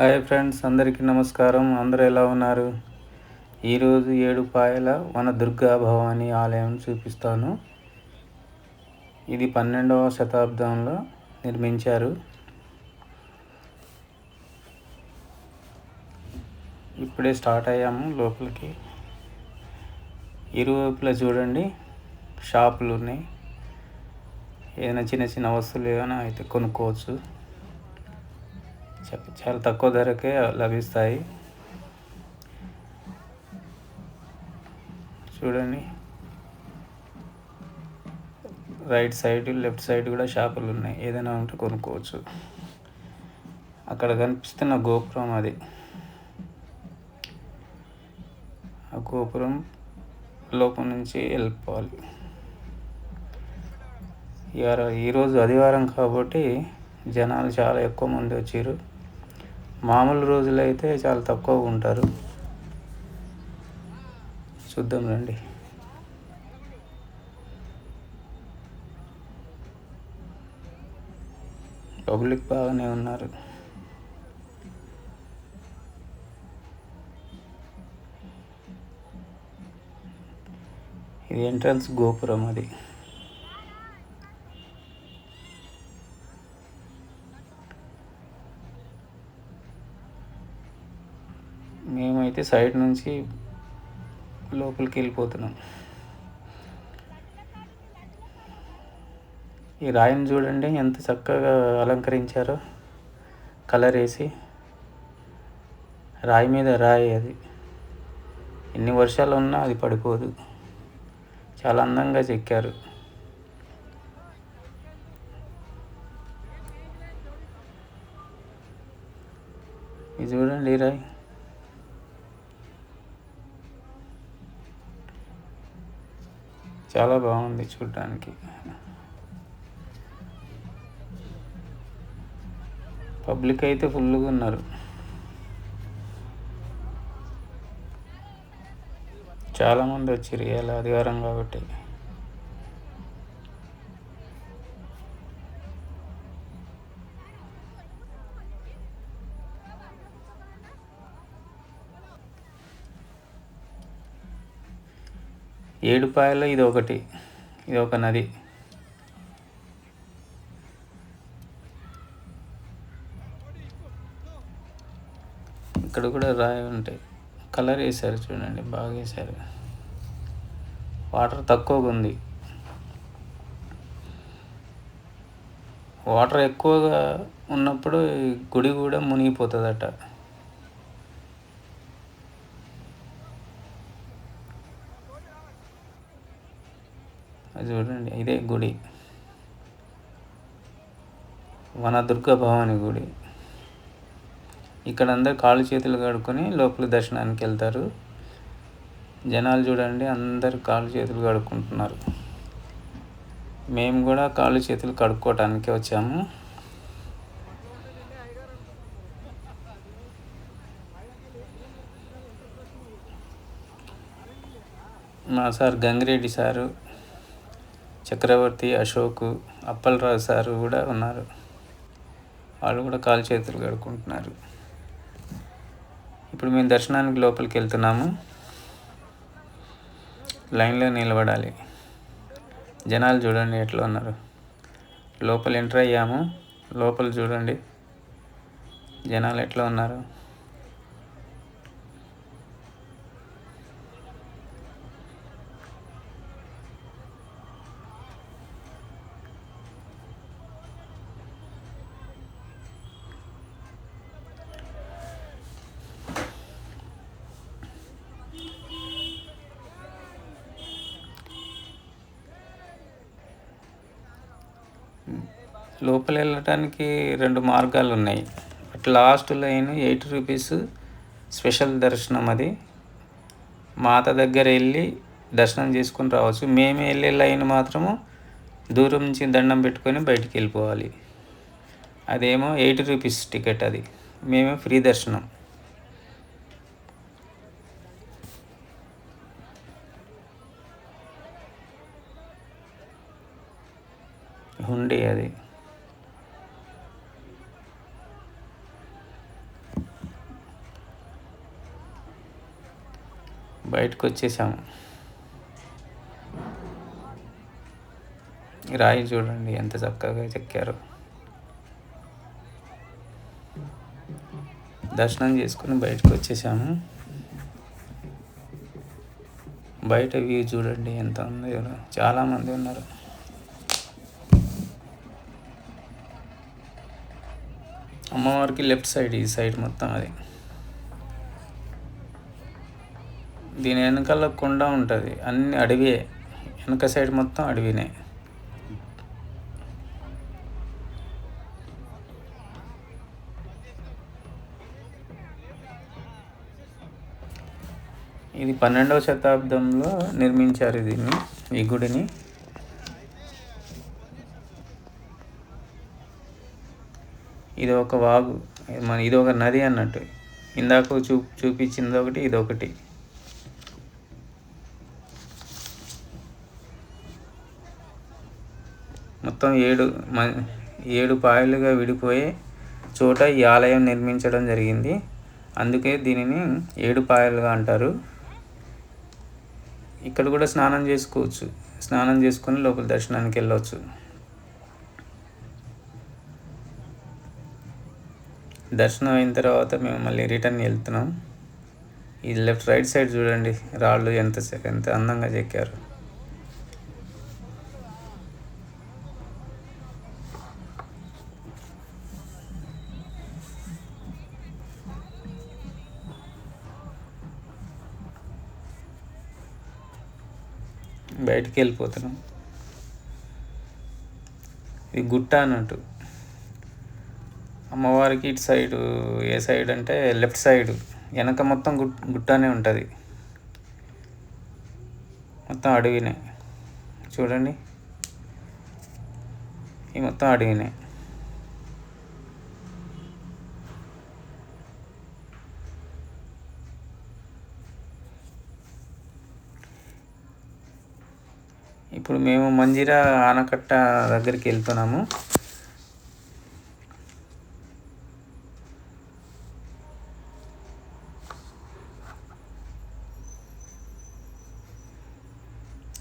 Hi friends అందరికీ నమస్కారం. అందరూ ఎలా ఉన్నారు? ఈరోజు ఏడుపాయల వన దుర్గా భవాని ఆలయం చూపిస్తాను. ఇది పన్నెండవ శతాబ్దంలో నిర్మించారు. ఇప్పుడే స్టార్ట్ అయ్యాము లోపలికి. ఇరువైపులా చూడండి షాపులు ఉన్నాయి ఏదైనా చిన్న చిన్న వస్తువులు ఏమైనా అయితే కొనుక్కోవచ్చు. చాలా తక్కువ ధరకే లభిస్తాయి. చూడండి. రైట్ సైడ్ లెఫ్ట్ సైడ్ కూడా షాపులు ఉన్నాయి. ఏదైనా ఉంటే కొనుక్కోవచ్చు. అక్కడ కనిపిస్తున్న గోపురం అది. ఆ గోపురం లోపల నుంచి వెళ్ళిపోవాలి. ఇవాళ ఈరోజు ఆదివారం కాబట్టి జనాలు చాలా ఎక్కువ మంది వచ్చారు. మామూలు రోజులైతే చాలా తక్కువ ఉంటారు. చూద్దాం రండి. పబ్లిక్ బాగానే ఉన్నారు. ఇది ఎంట్రన్స్ గోపురం అది. అయితే సైడ్ నుంచి లోపలికి వెళ్ళిపోతున్నాం. ఈ రాయిని చూడండి ఎంత చక్కగా అలంకరించారో కలర్ వేసి. రాయి మీద రాయి అది. ఎన్ని వర్షాలు ఉన్నా అది పడిపోదు. చాలా అందంగా చెక్కారు. ఇది చూడండి రాయి. చాలా బాగుంది చూడడానికి. పబ్లిక్ అయితే ఫుల్గా ఉన్నారు. చాలామంది వచ్చారు ఇలా అధికారం కాబట్టి. ఏడుపాయలో ఇది ఒకటి ఇది ఒక నది. ఇక్కడ కూడా రాయి ఉంటాయి. కలర్ వేశారు చూడండి బాగా వేశారు. వాటర్ తక్కువగా ఉంది. వాటర్ ఎక్కువగా ఉన్నప్పుడు ఈ గుడి కూడా మునిగిపోతుందట. అది చూడండి ఇదే గుడి. వనదుర్గ భవాని గుడి. ఇక్కడ అందరు కాళ్ళు చేతులు కడుక్కొని లోపల దర్శనానికి వెళ్తారు. జనాలు చూడండి అందరు కాళ్ళు చేతులు కడుక్కుంటున్నారు. మేము కూడా కాళ్ళు చేతులు కడుక్కోవటానికి వచ్చాము. మా sir Gangireddy sir Chakravarthy Ashok Appalaraju sir కూడా ఉన్నారు. వాళ్ళు కూడా కాలు చేతులు కడుక్కుంటున్నారు. ఇప్పుడు మేము దర్శనానికి లోపలికి వెళ్తున్నాము. లైన్లో నిలబడాలి. జనాలు చూడండి ఎట్లా ఉన్నారు. లోపల ఎంటర్ అయ్యాము. లోపల చూడండి. జనాలు ఎట్లా ఉన్నారు. లోపల వెళ్ళటానికి రెండు మార్గాలు ఉన్నాయి last line eight rupees special దర్శనం అది. మాత దగ్గర వెళ్ళి దర్శనం చేసుకుని రావచ్చు. మేము వెళ్ళే లైన్ మాత్రము దూరం నుంచి దండం పెట్టుకొని బయటికి వెళ్ళిపోవాలి అదేమో ఎయిట్ రూపీస్ టికెట్ అది. మేము ఫ్రీ దర్శనం. హుండీ అది. బయటకు వచ్చేసాము రాయి చూడండి ఎంత చక్కగా చెక్కారు. దర్శనం చేసుకుని బయటకు వచ్చేసాము బయట వ్యూ చూడండి ఎంత ఉంది చాలామంది ఉన్నారు. అమ్మవారికి లెఫ్ట్ సైడ్ ఈ సైడ్ మొత్తం అది. దీని వెనకాల కొండ ఉంటుంది. అన్ని అడవియే. వెనక సైడ్ మొత్తం అడవినే. ఇది పన్నెండవ శతాబ్దంలో నిర్మించారు దీన్ని ఈ గుడిని. ఇది ఒక వాగు. మన ఇది ఒక నది అన్నట్టు. ఇందాక చూ చూపించింది ఒకటి ఇది ఒకటి. మొత్తం ఏడు మ ఏడు పాయలుగా విడిపోయే చోట ఈ ఆలయం నిర్మించడం జరిగింది. అందుకే దీనిని ఏడు పాయలుగా అంటారు. ఇక్కడ కూడా స్నానం చేసుకోవచ్చు. స్నానం చేసుకొని లోపల దర్శనానికి వెళ్ళవచ్చు దర్శనం అయిన తర్వాత మేము మళ్ళీ రిటర్న్ వెళ్తున్నాం. ఈ లెఫ్ట్ రైట్ సైడ్ చూడండి. రాళ్ళు ఎంత ఎంత అందంగా చెక్కారు. వెళ్ళిపోతున్నాం. ఇది గుట్ట అన్నట్టు. అమ్మవారికి ఇటు సైడు ఏ సైడ్ అంటే లెఫ్ట్ సైడ్ వెనక మొత్తం గుట్ గుట్టనే ఉంటుంది. మొత్తం అడవినే. చూడండి. ఈ మొత్తం అడవినే. ఇప్పుడు మేము మంజిరా ఆనకట్ట దగ్గరికి వెళ్తున్నాము.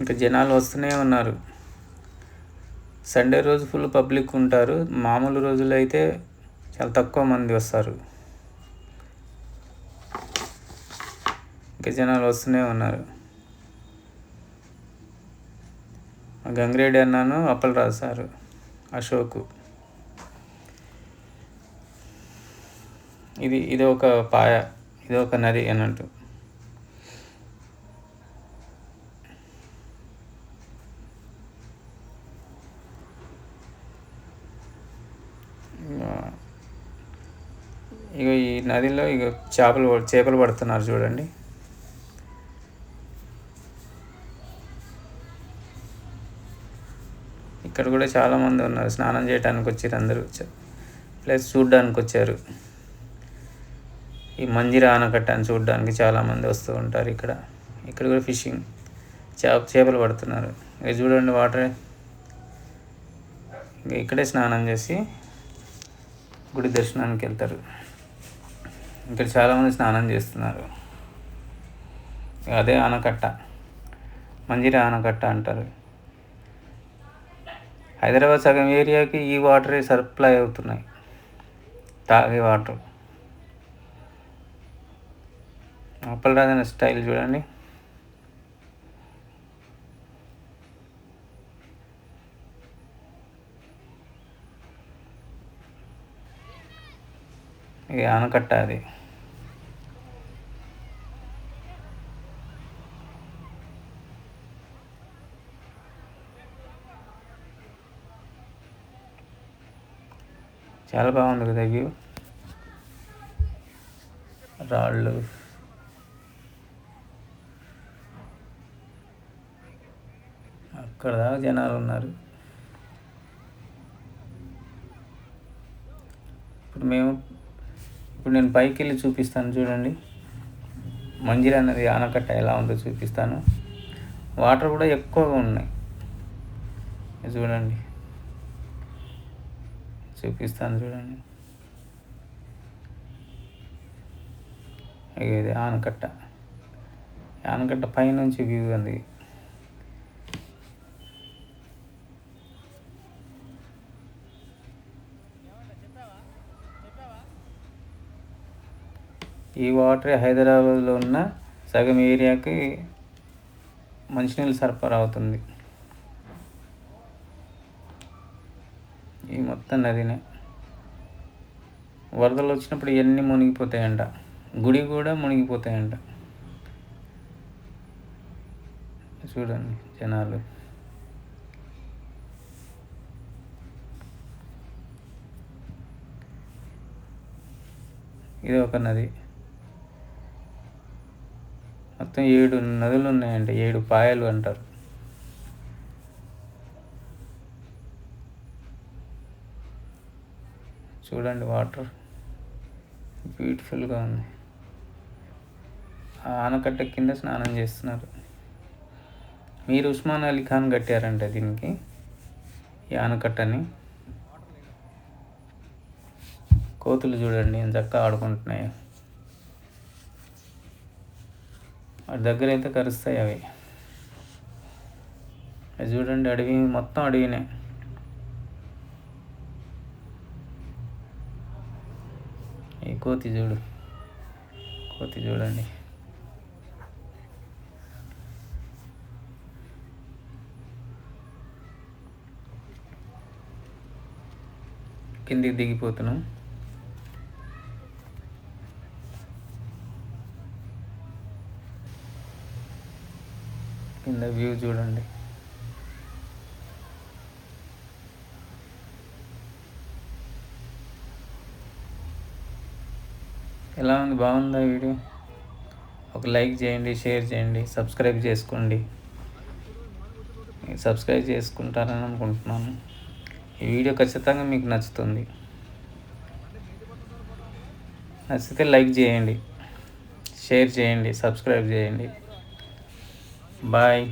ఇంకా జనాలు వస్తూనే ఉన్నారు. సండే రోజు ఫుల్ పబ్లిక్ ఉంటారు. మామూలు రోజులు అయితే చాలా తక్కువ మంది వస్తారు. ఇంకా జనాలు వస్తూనే ఉన్నారు. గంగిరెడ్డి అన్నాను అప్పలరాజు రాశారు అశోకు. ఇది ఇది ఒక పాయ ఇది ఒక నది అన్నట్టు. ఇక ఈ నదిలో ఇక చేపలు చేపలు పడుతున్నారు చూడండి. ఇక్కడ కూడా చాలామంది ఉన్నారు. స్నానం చేయడానికి వచ్చారు అందరూ. ప్లస్ చూడ్డానికి వచ్చారు. ఈ మంజిరా ఆనకట్టని చూడడానికి చాలామంది వస్తూ ఉంటారు ఇక్కడ. ఇక్కడ కూడా ఫిషింగ్ చేప చేపలు పడుతున్నారు. ఇక చూడండి వాటర్. ఇంకా ఇక్కడే స్నానం చేసి గుడి దర్శనానికి వెళ్తారు. ఇక్కడ చాలామంది స్నానం చేస్తున్నారు. అదే ఆనకట్ట. మంజిరా ఆనకట్ట అంటారు. హైదరాబాద్ సగం ఏరియాకి ఈ వాటరే సప్లై అవుతున్నాయి. తాగే వాటర్. అప్పలరాజన స్టైల్ చూడండి. ఇది ఆనకట్ట అది. చాలా బాగుంది కదా వ్యూ. రాళ్ళు. అక్కడ దాకా జనాలు ఉన్నారు. ఇప్పుడు మేము ఇప్పుడు నేను పైకి వెళ్ళి చూపిస్తాను చూడండి. మంజిర అనేది ఆనకట్ట ఎలా ఉందో చూపిస్తాను. వాటర్ కూడా ఎక్కువగా ఉన్నాయి. చూడండి. చూపిస్తాను చూడండి. ఇది ఆనకట్ట. ఆనకట్ట పైనుంచి వ్యూ ఉంది. ఈ వాటర్ హైదరాబాద్లో ఉన్న సగం ఏరియాకి మంచినీళ్ళు సరఫరా అవుతుంది. ఈ మొత్తం నదినే. వరదలు వచ్చినప్పుడు ఇవన్నీ మునిగిపోతాయంట. గుడి కూడా మునిగిపోతాయంట. చూడండి జనాలు. ఇది ఒక నది. మొత్తం ఏడు నదులు ఉన్నాయంట. ఏడు పాయలు అంటారు. చూడండి వాటర్. బ్యూటిఫుల్గా ఉంది. ఆ ఆనకట్ట కింద స్నానం చేస్తున్నారు. మీరు ఉస్మాన్ అలీ ఖాన్ కట్టారంట దీనికి ఈ ఆనకట్టని. కోతులు చూడండి ఎంత చక్కగా ఆడుకుంటున్నాయి. వాటి దగ్గర అయితే కరుస్తాయి అవి. చూడండి అడవి మొత్తం అడవినే. కోతి చూడు. కోతి చూడండి. కిందికి దిగిపోతున్నాం. కింద వ్యూ చూడండి. ఎలా ఉంది? బాగుందా వీడియో? ఒక లైక్ చేయండి షేర్ చేయండి సబ్స్క్రైబ్ చేసుకోండి. సబ్స్క్రైబ్ చేసుకుంటారని అనుకుంటున్నాను. ఈ వీడియో ఖచ్చితంగా మీకు నచ్చుతుంది. నచ్చితే లైక్ చేయండి షేర్ చేయండి సబ్స్క్రైబ్ చేయండి. బాయ్.